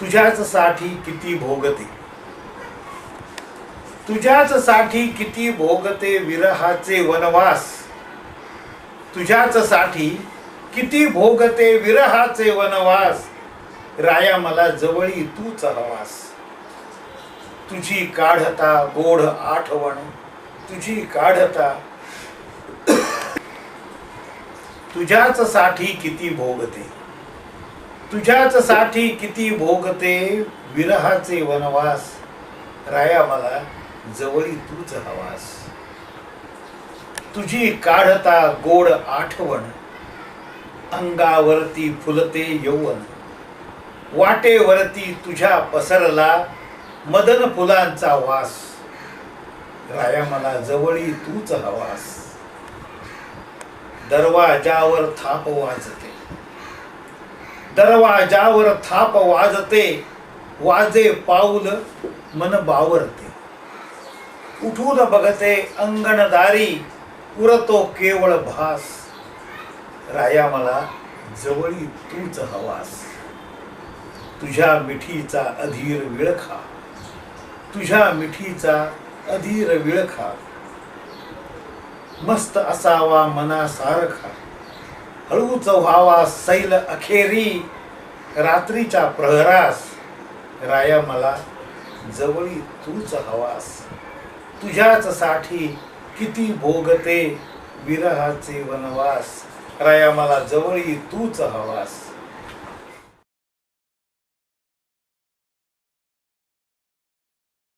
तुझ्याच साठी किती भोगते? तुझ्याच साठी किती भोगते विरहाचे वनवास? तुझ्याच साठी किती भोगते विरहाचे वनवास? राया मला जवळी तूच हवास तुझी काढता गोड आठवण तुझी काढता तुझ्याच साठी किती भोगते? तुझ्याच साठी किती भोगते विरहाचे वनवास? राया मला जवळी तूच हवास. तुझी काढता गोड आठवण अंगावरती फुलते यौवन. वाटेवरती तुझ्या पसरला मदन फुलांचा वास. राया मला जवळी तूच हवास. दरवाजावर थाप वाजते. दरवाजावर थाप वाजते वाजे पाऊल मन बावरते. उठून बघते अंगणदारी उरतो केवळ भास. राया मला जवळी तूच हवास. तुझ्या मिठीचा अधीर विळखा. तुझ्या मिठीचा अधीर विळखा. मस्त असावा मनासारखा. हळूच व्हावा सैल अखेरी रात्रीच्या प्रहरास. राया मला जवळी तूच हवास. तुझ्याच साठी किती भोगते विरहाचे वनवास. राया मला जवळी तूच हवास.